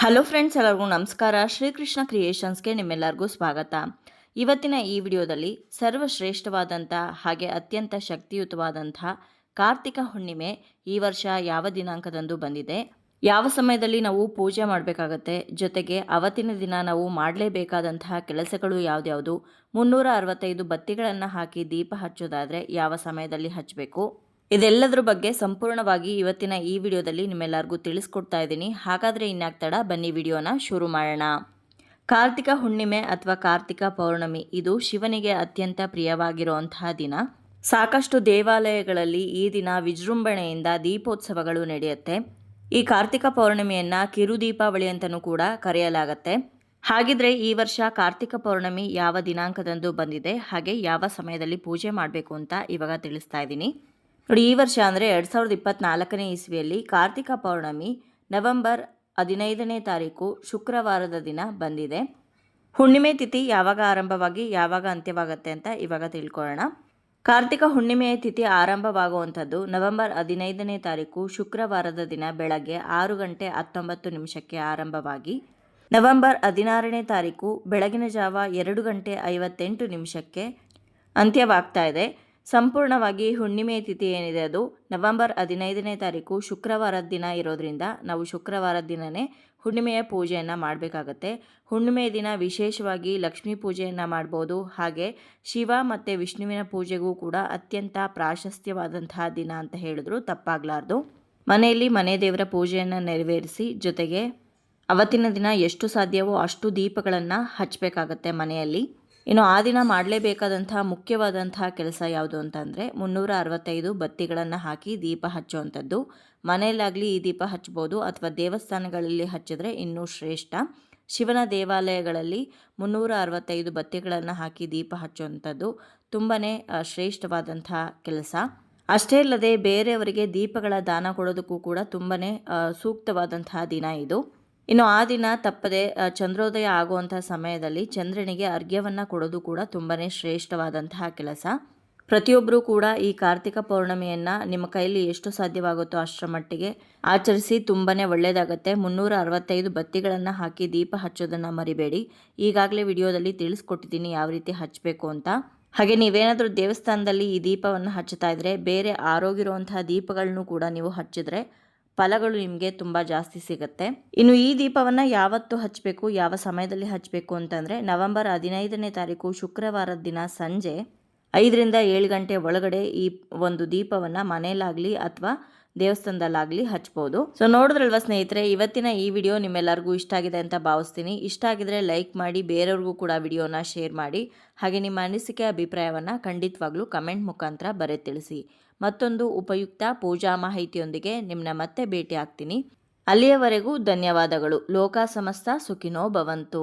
Hello friends, ಎಲ್ಲರಿಗೂ ನಮಸ್ಕಾರ. ಶ್ರೀಕೃಷ್ಣ ಕ್ರಿಯೇಷನ್ಸ್ಗೆ ನಿಮ್ಮೆಲ್ಲರಿಗೂ ಸ್ವಾಗತ. ಇವತ್ತಿನ ಈ ವಿಡಿಯೋದಲ್ಲಿ ಸರ್ವಶ್ರೇಷ್ಠವಾದಂಥ ಹಾಗೆ ಅತ್ಯಂತ ಶಕ್ತಿಯುತವಾದಂಥ ಕಾರ್ತಿಕ ಹುಣ್ಣಿಮೆ ಈ ವರ್ಷ ಯಾವ ದಿನಾಂಕದಂದು ಬಂದಿದೆ, ಯಾವ ಸಮಯದಲ್ಲಿ ನಾವು ಪೂಜೆ ಮಾಡಬೇಕಾಗತ್ತೆ, ಜೊತೆಗೆ ಅವತ್ತಿನ ದಿನ ನಾವು ಮಾಡಲೇಬೇಕಾದಂತಹ ಕೆಲಸಗಳು ಯಾವುದ್ಯಾವುದು, ಮುನ್ನೂರ ಅರವತ್ತೈದು ಬತ್ತಿಗಳನ್ನು ಹಾಕಿ ದೀಪ ಹಚ್ಚೋದಾದರೆ ಯಾವ ಸಮಯದಲ್ಲಿ ಹಚ್ಚಬೇಕು ಇದೆಲ್ಲದರ ಬಗ್ಗೆ ಸಂಪೂರ್ಣವಾಗಿ ಇವತ್ತಿನ ಈ ವಿಡಿಯೋದಲ್ಲಿ ನಿಮ್ಮೆಲ್ಲರಿಗೂ ತಿಳಿಸ್ಕೊಡ್ತಾ ಇದ್ದೀನಿ. ಹಾಗಾದರೆ ತಡ ಬನ್ನಿ ವಿಡಿಯೋನ ಶುರು ಮಾಡೋಣ. ಕಾರ್ತಿಕ ಹುಣ್ಣಿಮೆ ಅಥವಾ ಕಾರ್ತಿಕ ಪೌರ್ಣಮಿ, ಇದು ಶಿವನಿಗೆ ಅತ್ಯಂತ ಪ್ರಿಯವಾಗಿರುವಂತಹ ದಿನ. ಸಾಕಷ್ಟು ದೇವಾಲಯಗಳಲ್ಲಿ ಈ ದಿನ ವಿಜೃಂಭಣೆಯಿಂದ ದೀಪೋತ್ಸವಗಳು ನಡೆಯುತ್ತೆ. ಈ ಕಾರ್ತಿಕ ಪೌರ್ಣಮಿಯನ್ನ ಕಿರು ದೀಪಾವಳಿ ಅಂತಲೂ ಕೂಡ ಕರೆಯಲಾಗತ್ತೆ. ಹಾಗಿದ್ರೆ ಈ ವರ್ಷ ಕಾರ್ತಿಕ ಪೌರ್ಣಮಿ ಯಾವ ದಿನಾಂಕದಂದು ಬಂದಿದೆ, ಹಾಗೆ ಯಾವ ಸಮಯದಲ್ಲಿ ಪೂಜೆ ಮಾಡಬೇಕು ಅಂತ ಇವಾಗ ತಿಳಿಸ್ತಾ ಇದ್ದೀನಿ. ನೋಡಿ, ಈ ವರ್ಷ ಅಂದರೆ ಎರಡು ಸಾವಿರದ ಇಪ್ಪತ್ತ್ನಾಲ್ಕನೇ ಇಸ್ವಿಯಲ್ಲಿ ಕಾರ್ತಿಕ ಪೌರ್ಣಮಿ ನವೆಂಬರ್ ಹದಿನೈದನೇ ತಾರೀಕು ಶುಕ್ರವಾರದ ದಿನ ಬಂದಿದೆ. ಹುಣ್ಣಿಮೆ ತಿಥಿ ಯಾವಾಗ ಆರಂಭವಾಗಿ, ಯಾವಾಗ ಅಂತ್ಯವಾಗುತ್ತೆ ಅಂತ ಇವಾಗ ತಿಳ್ಕೊಳ್ಳೋಣ. ಕಾರ್ತಿಕ ಹುಣ್ಣಿಮೆಯ ತಿಥಿ ಆರಂಭವಾಗುವಂಥದ್ದು ನವೆಂಬರ್ ಹದಿನೈದನೇ ತಾರೀಕು ಶುಕ್ರವಾರದ ದಿನ ಬೆಳಗ್ಗೆ ಆರು ಗಂಟೆ ಹತ್ತೊಂಬತ್ತು ನಿಮಿಷಕ್ಕೆ ಆರಂಭವಾಗಿ, ನವೆಂಬರ್ ಹದಿನಾರನೇ ತಾರೀಕು ಬೆಳಗಿನ ಜಾವ ಎರಡು ಗಂಟೆ ಐವತ್ತೆಂಟು ನಿಮಿಷಕ್ಕೆ ಅಂತ್ಯವಾಗ್ತಾ ಇದೆ. ಸಂಪೂರ್ಣವಾಗಿ ಹುಣ್ಣಿಮೆ ತಿಥಿ ಏನಿದೆ ಅದು? ನವೆಂಬರ್ ಹದಿನೈದನೇ ತಾರೀಕು ಶುಕ್ರವಾರದ ದಿನ ಇರೋದ್ರಿಂದ ನಾವು ಶುಕ್ರವಾರದ ದಿನವೇ ಹುಣ್ಣಿಮೆಯ ಪೂಜೆಯನ್ನು ಮಾಡಬೇಕಾಗತ್ತೆ. ಹುಣ್ಣಿಮೆ ದಿನ ವಿಶೇಷವಾಗಿ ಲಕ್ಷ್ಮೀ ಪೂಜೆಯನ್ನು ಮಾಡ್ಬೋದು. ಹಾಗೆ ಶಿವ ಮತ್ತು ವಿಷ್ಣುವಿನ ಪೂಜೆಗೂ ಕೂಡ ಅತ್ಯಂತ ಪ್ರಾಶಸ್ತ್ಯವಾದಂತಹ ದಿನ ಅಂತ ಹೇಳಿದ್ರು. ತಪ್ಪಾಗಲಾರ್ದು. ಮನೆಯಲ್ಲಿ ಮನೆ ದೇವರ ಪೂಜೆಯನ್ನು ನೆರವೇರಿಸಿ ಜೊತೆಗೆ ಅವತ್ತಿನ ದಿನ ಎಷ್ಟು ಸಾಧ್ಯವೋ ಅಷ್ಟು ದೀಪಗಳನ್ನು ಹಚ್ಚಬೇಕಾಗತ್ತೆ ಮನೆಯಲ್ಲಿ. ಇನ್ನು ಆ ದಿನ ಮಾಡಲೇಬೇಕಾದಂತಹ ಮುಖ್ಯವಾದಂತಹ ಕೆಲಸ ಯಾವುದು ಅಂತಂದರೆ ಮುನ್ನೂರ ಅರವತ್ತೈದು ಬತ್ತಿಗಳನ್ನು ಹಾಕಿ ದೀಪ ಹಚ್ಚುವಂಥದ್ದು. ಮನೆಯಲ್ಲಾಗಲಿ ಈ ದೀಪ ಹಚ್ಬೋದು ಅಥವಾ ದೇವಸ್ಥಾನಗಳಲ್ಲಿ ಹಚ್ಚಿದ್ರೆ ಇನ್ನೂ ಶ್ರೇಷ್ಠ. ಶಿವನ ದೇವಾಲಯಗಳಲ್ಲಿ ಮುನ್ನೂರ ಅರವತ್ತೈದು ಬತ್ತಿಗಳನ್ನು ಹಾಕಿ ದೀಪ ಹಚ್ಚುವಂಥದ್ದು ತುಂಬಾ ಶ್ರೇಷ್ಠವಾದಂಥ ಕೆಲಸ. ಅಷ್ಟೇ ಅಲ್ಲದೆ ಬೇರೆಯವರಿಗೆ ದೀಪಗಳ ದಾನ ಕೊಡೋದಕ್ಕೂ ಕೂಡ ತುಂಬಾ ಸೂಕ್ತವಾದಂತಹ ದಿನ ಇದು. ಇನ್ನು ಆ ದಿನ ತಪ್ಪದೆ ಚಂದ್ರೋದಯ ಆಗುವಂತಹ ಸಮಯದಲ್ಲಿ ಚಂದ್ರನಿಗೆ ಅರ್ಘ್ಯವನ್ನು ಕೊಡೋದು ಕೂಡ ತುಂಬಾ ಶ್ರೇಷ್ಠವಾದಂತಹ ಕೆಲಸ. ಪ್ರತಿಯೊಬ್ಬರೂ ಕೂಡ ಈ ಕಾರ್ತಿಕ ಪೌರ್ಣಮಿಯನ್ನು ನಿಮ್ಮ ಕೈಲಿ ಎಷ್ಟು ಸಾಧ್ಯವಾಗುತ್ತೋ ಅಷ್ಟರ ಮಟ್ಟಿಗೆ ಆಚರಿಸಿ ತುಂಬಾ ಒಳ್ಳೆಯದಾಗುತ್ತೆ ಮುನ್ನೂರ ಅರವತ್ತೈದು ಬತ್ತಿಗಳನ್ನು ಹಾಕಿ ದೀಪ ಹಚ್ಚೋದನ್ನು ಮರಿಬೇಡಿ. ಈಗಾಗಲೇ ವಿಡಿಯೋದಲ್ಲಿ ತಿಳಿಸ್ಕೊಟ್ಟಿದ್ದೀನಿ ಯಾವ ರೀತಿ ಹಚ್ಚಬೇಕು ಅಂತ. ಹಾಗೆ ನೀವೇನಾದರೂ ದೇವಸ್ಥಾನದಲ್ಲಿ ಈ ದೀಪವನ್ನು ಹಚ್ಚುತ್ತಾ ಇದ್ದರೆ ಬೇರೆ ಆರೋಗಿರುವಂತಹ ದೀಪಗಳನ್ನು ಕೂಡ ನೀವು ಹಚ್ಚಿದ್ರೆ ಫಲಗಳು ನಿಮಗೆ ತುಂಬ ಜಾಸ್ತಿ ಸಿಗುತ್ತೆ. ಇನ್ನು ಈ ದೀಪವನ್ನು ಯಾವತ್ತು ಹಚ್ಚಬೇಕು ಯಾವ ಸಮಯದಲ್ಲಿ ಹಚ್ಚಬೇಕು ಅಂತಂದರೆ ನವೆಂಬರ್ ಹದಿನೈದನೇ ತಾರೀಕು ಶುಕ್ರವಾರದ ದಿನ ಸಂಜೆ ಐದರಿಂದ ಏಳು ಗಂಟೆ ಒಳಗಡೆ ಈ ಒಂದು ದೀಪವನ್ನು ಮನೆಯಲ್ಲಾಗಲಿ ಅಥವಾ ದೇವಸ್ಥಾನದಲ್ಲಾಗಲಿ ಹಚ್ಬೋದು. ಸೊ ನೋಡಿದ್ರಲ್ವಾ ಸ್ನೇಹಿತರೆ, ಇವತ್ತಿನ ಈ ವಿಡಿಯೋ ನಿಮ್ಮೆಲ್ಲರಿಗೂ ಇಷ್ಟ ಆಗಿದೆ ಅಂತ ಭಾವಿಸ್ತೀನಿ. ಇಷ್ಟ ಆಗಿದ್ರೆ ಲೈಕ್ ಮಾಡಿ, ಬೇರೆಯವ್ರಿಗೂ ಕೂಡ ವಿಡಿಯೋನ ಶೇರ್ ಮಾಡಿ. ಹಾಗೆ ನಿಮ್ಮ ಅನಿಸಿಕೆ, ಅಭಿಪ್ರಾಯವನ್ನು ಖಂಡಿತವಾಗ್ಲೂ ಕಮೆಂಟ್ ಮುಖಾಂತರ ಬರೆ ತಿಳಿಸಿ. ಮತ್ತೊಂದು ಉಪಯುಕ್ತ ಪೂಜಾ ಮಾಹಿತಿಯೊಂದಿಗೆ ನಿಮ್ಮನ್ನ ಮತ್ತೆ ಭೇಟಿ ಆಗ್ತೀನಿ ಅಲ್ಲಿಯವರೆಗೂ ಧನ್ಯವಾದಗಳು. ಲೋಕ ಸಮಸ್ತ ಸುಖಿನೋ ಭವಂತು.